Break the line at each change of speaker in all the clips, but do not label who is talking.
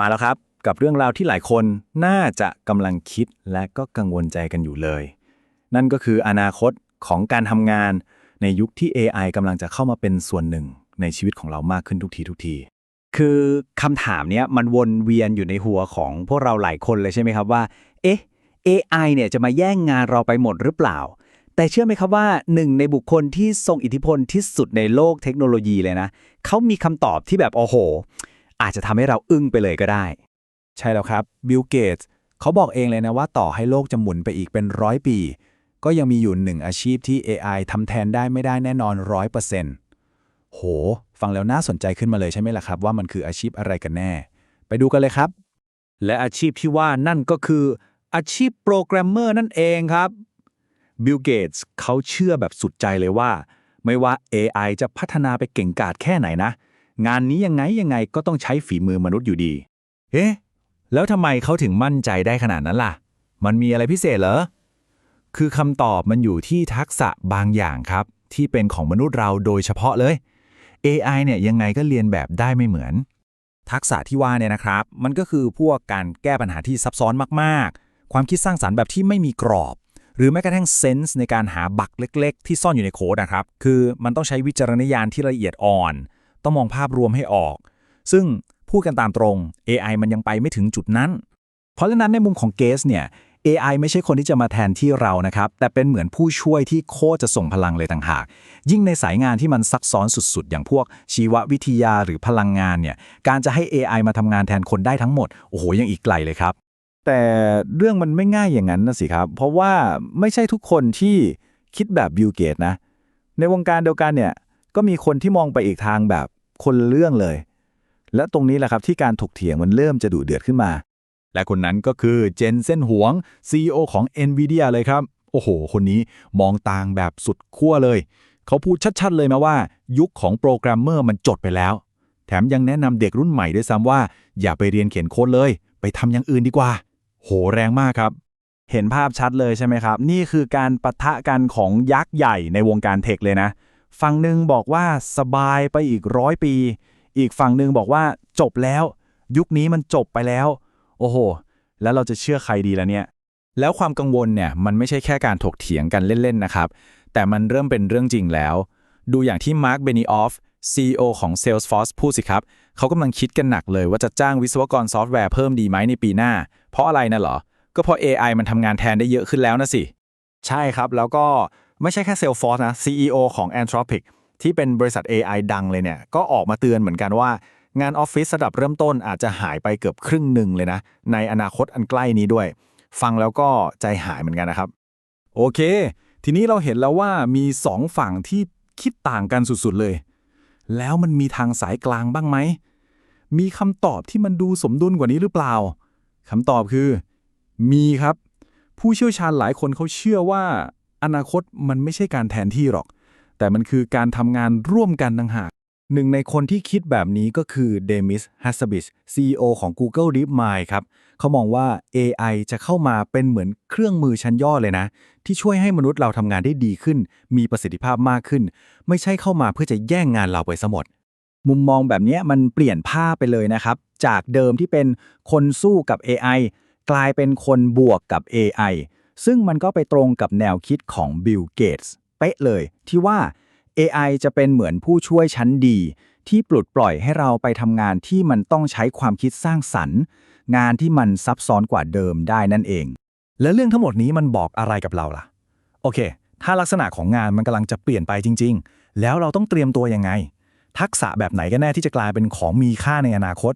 มาแล้วครับ กับเรื่องราวที่หลายคนน่าจะกำลังคิดและก็กังวลใจกันอยู่เลย นั่นก็คืออนาคตของการทำงานในยุคที่ AI กำลังจะเข้ามาเป็นส่วนหนึ่งในชีวิตของเรามากขึ้นทุกทีทุกที
คือคำถามเนี้ยมันวนเวียนอยู่ในหัวของพวกเราหลายคนเลยใช่ไหมครับว่า เอ๊ะ AI เนี่ยจะมาแย่งงานเราไปหมดหรือเปล่า แต่เชื่อไหมครับว่าหนึ่งในบุคคลที่ทรงอิทธิพลที่สุดในโลกเทคโนโลยีเลยนะเขามีคำตอบที่แบบโอ้โห อาจจะทำให้เราอึ้งไปเลยก็ได้
ใช่แล้วครับบิลเกตส์เขาบอกเองเลยนะว่าต่อให้โลกจะหมุนไปอีกเป็นร้อยปี ก็ยังมีอยู่หนึ่งอาชีพที่ AI ทำแทนได้ไม่ได้แน่นอนร้อยเปอร์เซ็นต์โห ฟังแล้วน่าสนใจขึ้นมาเลยใช่ไหมล่ะครับ ว่ามันคืออาชีพอะไรกันแน่ ไปดูกันเลยครับ
และอาชีพที่ว่านั่นก็คืออาชีพโปรแกรมเมอร์นั่นเองครับบิลเกตส์เขาเชื่อแบบสุดใจเลยว่า ไม่ว่า AI จะพัฒนาไปเก่งกาจแค่ไหนนะ งานนี้ยังไงยังไงก็ต้องใช้ฝีมือมนุษย์อยู่ดี
เอ๊ะ แล้วทำไมเขาถึงมั่นใจได้ขนาดนั้นล่ะ มันมีอะไรพิเศษเหรอ คือคำตอบมันอยู่ที่ทักษะบางอย่างครับ ที่เป็นของมนุษย์เราโดยเฉพาะเลย AI เนี่ยยังไงก็เรียนแบบได้ไม่เหมือน ทักษะที่ว่าเนี่ยนะครับ มันก็คือพวกการแก้ปัญหาที่ซับซ้อนมากๆ ความคิดสร้างสารรค์แบบที่ไม่มีกรอบ หรือแม้กระทั่งเซนส์ในการหาบักเล็ก ๆ ที่ซ่อนอยู่ในโค้ดนะครับ คือมันต้องใช้วิจารณญาณที่ละเอียดอ่อน ต้องมองภาพรวมให้ออก ซึ่งพูดกันตามตรง AI มันยังไปไม่ถึงจุดนั้น เพราะฉะนั้นในมุมของเกสเนี่ย AI ไม่ใช่คนที่จะมาแทนที่เรานะครับ แต่เป็นเหมือนผู้ช่วยที่โคจะส่งพลังเลยต่างหาก ยิ่งในสายงานที่มันซักซ้อนสุดๆ อย่างพวกชีววิทยาหรือพลังงานเนี่ย การจะให้ AI มาทำงานแทนคนได้ทั้งหมด โอ้โห ยังอีกไกลเลยครับ แต่เรื่องมันไม่ง่ายอย่างนั้นนะสิครับ เพราะว่าไม่ใช่ทุกคนที่คิดแบบบิลเกตนะ ในวงการเดียวกันเนี่ย ก็มีคนที่มองไปอีกทางแบบ คนเรื่องเลย และตรงนี้แหละครับที่การถกเถียงมันเริ่มจะดุเดือดขึ้นมา และคนนั้นก็คือเจนเซนหวง CEO ของ NVIDIA เลยครับ โอ้โห คนนี้มองต่างแบบสุดขั้วเลย เขาพูดชัดๆเลยมาว่า ยุคของโปรแกรมเมอร์มันจดไปแล้ว แถมยังแนะนำเด็กรุ่นใหม่ด้วยซ้ำว่า อย่าไปเรียนเขียนโค้ดเลย ไปทำอย่างอื่นดีกว่า โหแรงมากครับ
เห็นภาพชัดเลยใช่ไหมครับ นี่คือการปะทะกันของยักษ์ใหญ่ในวงการเทคเลยนะ ฝั่งหนึ่งบอกว่าสบายไปอีกร้อยปี อีกฝั่งหนึ่งบอกว่าจบแล้ว ยุคนี้มันจบไปแล้ว โอ้โห แล้วเราจะเชื่อใครดีล่ะเนี่ย
แล้วความกังวลเนี่ยมันไม่ใช่แค่การถกเถียงกันเล่นๆนะครับ แต่มันเริ่มเป็นเรื่องจริงแล้ว ดูอย่างที่มาร์คเบนิออฟ CEO ของ Salesforce พูดสิครับ เขากำลังคิดกันหนักเลยว่าจะจ้างวิศวกรซอฟต์แวร์เพิ่มดีไหมในปีหน้า เพราะอะไรนะเหรอ ก็เพราะ AI มันทำงานแทนได้เยอะขึ้นแล้วนะสิ
ใช่ครับ แล้วก็ ไม่ใช่แค่ Salesforce นะ CEO ของ Anthropic ที่เป็นบริษัท AI ดังเลยเนี่ย ก็ออกมาเตือนเหมือนกันว่า งานออฟฟิศระดับเริ่มต้นอาจจะหายไปเกือบครึ่งหนึ่งเลยนะ ในอนาคตอันใกล้นี้ด้วย ฟังแล้วก็ใจหายเหมือนกันนะครับ
โอเค ทีนี้เราเห็นแล้วว่ามีสองฝั่งที่คิดต่างกันสุดๆเลย แล้วมันมีทางสายกลางบ้างไหม มีคำตอบที่มันดูสมดุลกว่านี้หรือเปล่าคำตอบคือ มีครับ ผู้เชี่ยวชาญหลายคนเขาเชื่อว่า อนาคตมันไม่ใช่การแทนที่หรอก แต่มันคือการทำงานร่วมกันต่างหาก หนึ่งในคนที่คิดแบบนี้ก็คือเดมิสฮัสบิช CEO ของ Google DeepMind ครับ เขามองว่า AI จะเข้ามาเป็นเหมือนเครื่องมือชั้นยอดเลยนะ ที่ช่วยให้มนุษย์เราทำงานได้ดีขึ้น มีประสิทธิภาพมากขึ้น ไม่ใช่เข้ามาเพื่อจะแย่งงานเราไปซะหมด
มุมมองแบบนี้มันเปลี่ยนภาพไปเลยนะครับ จากเดิมที่เป็นคนสู้กับ AI กลายเป็นคนบวกกับ AI ซึ่งมันก็ไปตรงกับแนวคิดของ Bill Gates เป๊ะเลย ที่ว่า AI จะเป็นเหมือนผู้ช่วยชั้นดี ที่ปลดปล่อยให้เราไปทำงานที่มันต้องใช้ความคิดสร้างสรรค์ งานที่มันซับซ้อนกว่าเดิมได้นั่นเอง
และเรื่องทั้งหมดนี้มันบอกอะไรกับเราล่ะ โอเค ถ้าลักษณะของงานมันกำลังจะเปลี่ยนไปจริง ๆ แล้วเราต้องเตรียมตัวยังไง ทักษะแบบไหนกันแน่ที่จะกลายเป็นของมีค่าในอนาคต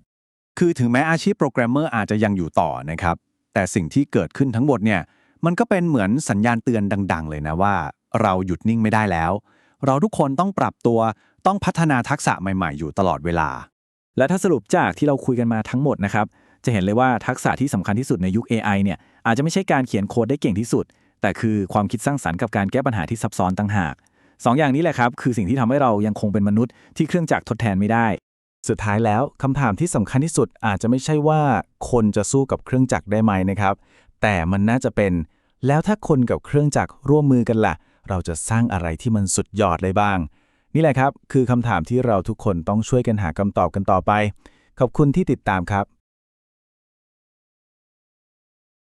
คือถึงแม้อาชีพโปรแกรมเมอร์อาจจะยังอยู่ต่อนะครับ แต่สิ่งที่เกิดขึ้นทั้งหมดเนี่ย มันก็เป็นเหมือนสัญญาณเตือนดัง ๆ เลยนะว่า เราหยุดนิ่งไม่ได้แล้ว เราทุกคนต้องปรับตัวต้องพัฒนาทักษะใหม่ ๆ อยู่ตลอดเวลา
และถ้าสรุปจากที่เราคุยกันมาทั้งหมดนะครับ จะเห็นเลยว่าทักษะที่สำคัญที่สุดในยุค AI เนี่ยอาจจะไม่ใช่การเขียนโค้ดได้เก่งที่สุด แต่คือความคิดสร้างสรรค์กับการแก้ปัญหาที่ซับซ้อนต่างหากสองอย่างนี้แหละครับ คือสิ่งที่ทำให้เรายังคงเป็นมนุษย์ที่เครื่องจักรทดแทนไม่ได้
สุดท้ายแล้วคำถามที่สำคัญที่สุดอาจจะไม่ใช่ว่าคนจะสู้กับเครื่องจักรได้ไหมนะครับ แต่มันน่าจะเป็น แล้วถ้าคนกับเครื่องจักรร่วมมือกันล่ะ เราจะสร้างอะไรที่มันสุดยอดได้บ้าง นี่แหละครับ คือคำถามที่เราทุกคนต้องช่วยกันหาคำตอบกันต่อไป ขอบคุณที่ติดตามครับ